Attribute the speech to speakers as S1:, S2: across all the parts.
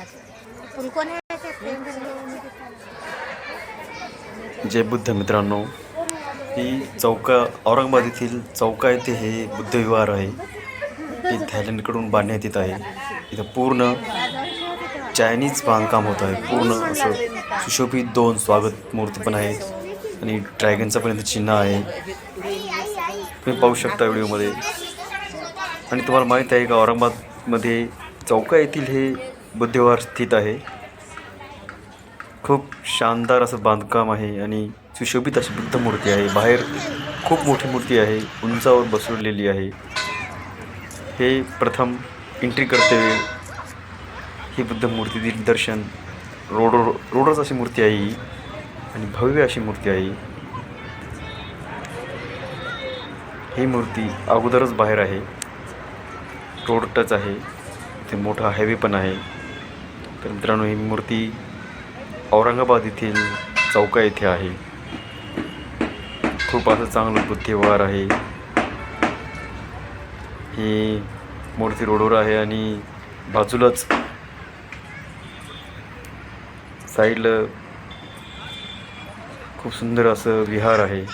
S1: असतात पण कोणी
S2: जय बुद्ध मित्रांनो ही चौका औरंगाबाद येथील चौका येथे हे बुद्धविहार आहे. हे थायलंडकडून बांधण्यात येत आहे. इथं पूर्ण चायनीज बांधकाम होत आहे. पूर्ण असं सुशोभित दोन स्वागत मूर्ती पण आहेत आणि ड्रॅगनचं पण इथं चिन्ह आहे. तुम्ही पाहू शकता व्हिडिओमध्ये. आणि तुम्हाला माहीत आहे का औरंगाबादमध्ये चौका येथील हे बुद्धिवार स्थित आहे. खूप शानदार असं बांधकाम आहे आणि सुशोभित अशी बुद्ध मूर्ती आहे. बाहेर खूप मोठी मूर्ती आहे. उंचावर बसवलेली आहे. हे प्रथम एंट्री करते ही बुद्ध मूर्ती दिग्दर्शन. रोड रोडच अशी मूर्ती आहे ही. आणि भव्य अशी मूर्ती आहे ही. मूर्ती अगोदरच बाहेर आहे. रोड टच आहे. ते मोठा हायवे पण आहे. तर मित्रांनो ही मूर्ती औरंगाबाद येथील चौका येथे आहे. खूप असं चांगलं बुद्धिवार आहे. ही मूर्ती रोडवर आहे आणि बाजूलाच साईडला खूप सुंदर असं विहार आहे.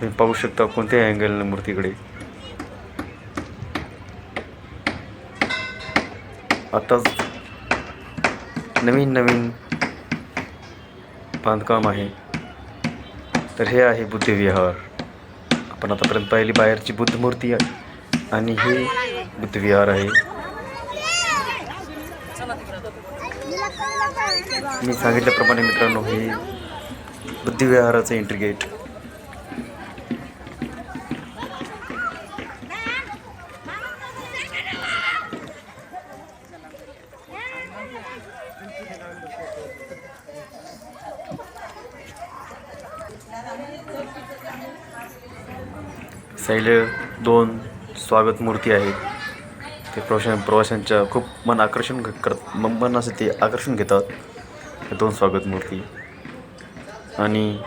S2: तुम्ही पाहू शकता कोणत्याही अँगलनं मूर्तीकडे. आताच नवीन नवीन बांधकाम आहे. तर हे आहे बुद्धविहार. आपण आतापर्यंत पाहिली बाहेरची बुद्ध मूर्ती आहे आणि हे बुद्धविहार आहे. मी सांगितल्याप्रमाणे मित्रांनो हे बुद्धिविहाराचं एंट्री गेट साईडला दोन स्वागत मूर्ती आहेत. ते प्रवाशां प्रवाशांच्या खूप मन आकर्षण क- करत मन असं ते आकर्षण घेतात. हे दोन स्वागत मूर्ती. आणि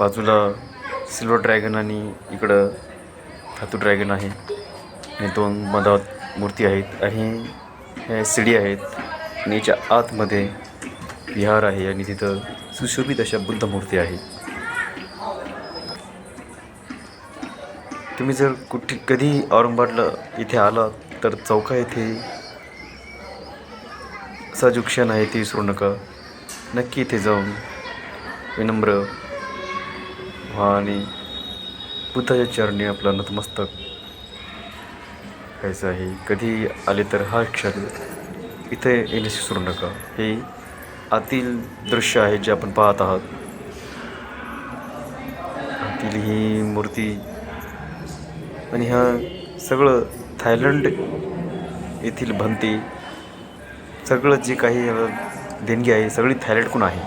S2: बाजूला सिल्वर ड्रॅगन आणि इकडं धातू ड्रॅगन आहे. आणि दोन मधात मूर्ती आहेत. आणि हे सिडी आहेत. आणि याच्या आतमध्ये विहार आहे. आणि तिथं सुशोभित अशा बुद्ध मूर्ती आहेत. तुम्ही जर कुठे कधी औरंगाबादला इथे आलात तर चौका येथे सजू क्षण आहे ते विसरू नका. नक्की इथे जाऊन विनम्र व्हा आणि बुद्धाच्या चरणी आपलं नतमस्तक व्हायचं आहे. कधी आले तर हा क्षण इथे येण्यास विसरू नका. हे आतील दृश्य आहे जे आपण पाहत आहात. आतील ही मूर्ती आणि ह्या सगळं थायलंड येथील भंती सगळं जे काही देणगी आहे सगळी थायलंडकडून आहे.